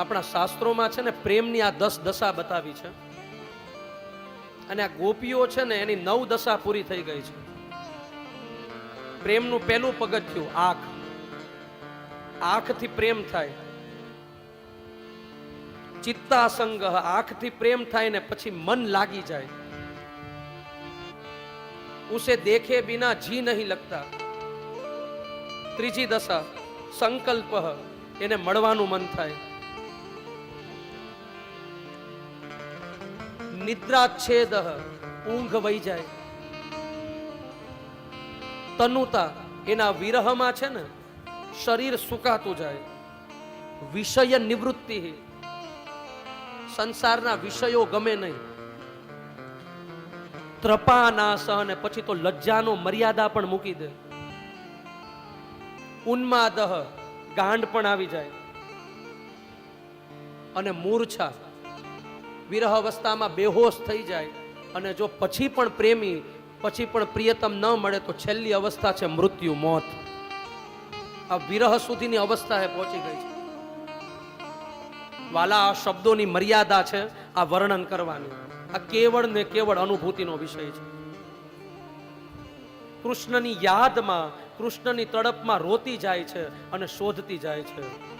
આપણા શાસ્ત્રોમાં છે ને પ્રેમની આ દસ દશા બતાવી છે. અને આ ગોપીઓ છે ને એની નવ દશા પૂરી થઈ ગઈ છે. પ્રેમનું પહેલું પગથિયું, આંખ. આંખથી પ્રેમ થાય. ચિત્તા ચિત્તાસંગ, આંખથી પ્રેમ થાય ને પછી મન લાગી જાય. ઉસે દેખે બિના જી નહીં લગતા. ત્રીજી દશા, સંકલ્પ, એને મળવાનું મન થાય. નિદ્રાચ્છેદ ઊંઘ વહી જાય. તનુતા એના વિરહમાં છે ને, શરીર સુકાતું જાય. વિષય નિવૃત્તિ. સંસારના વિષયો ગમે નહીં. ત્રપાનાશ અને પછી તો લજ્જાનો મર્યાદા પણ મૂકી દે. ઉન્માદહ ગાંડ પણ આવી જાય. અને મૂર્છા વિરહ અવસ્થામાં બેહોશ થઈ જાય અને જો પછી પણ પ્રેમી, પછી પણ પ્રિયતમ ન મળે તો છેલ્લી અવસ્થા છે મૃત્યુ મોત. આ વિરહ સુધીની અવસ્થા પહોંચી ગઈ છે. વાલા, આ શબ્દોની મર્યાદા છે આ વર્ણન કરવાની. આ કેવળ ને કેવળ અનુભૂતિનો વિષય છે. કૃષ્ણની યાદમાં, કૃષ્ણની તડપમાં રોતી જાય છે અને શોધતી જાય છે.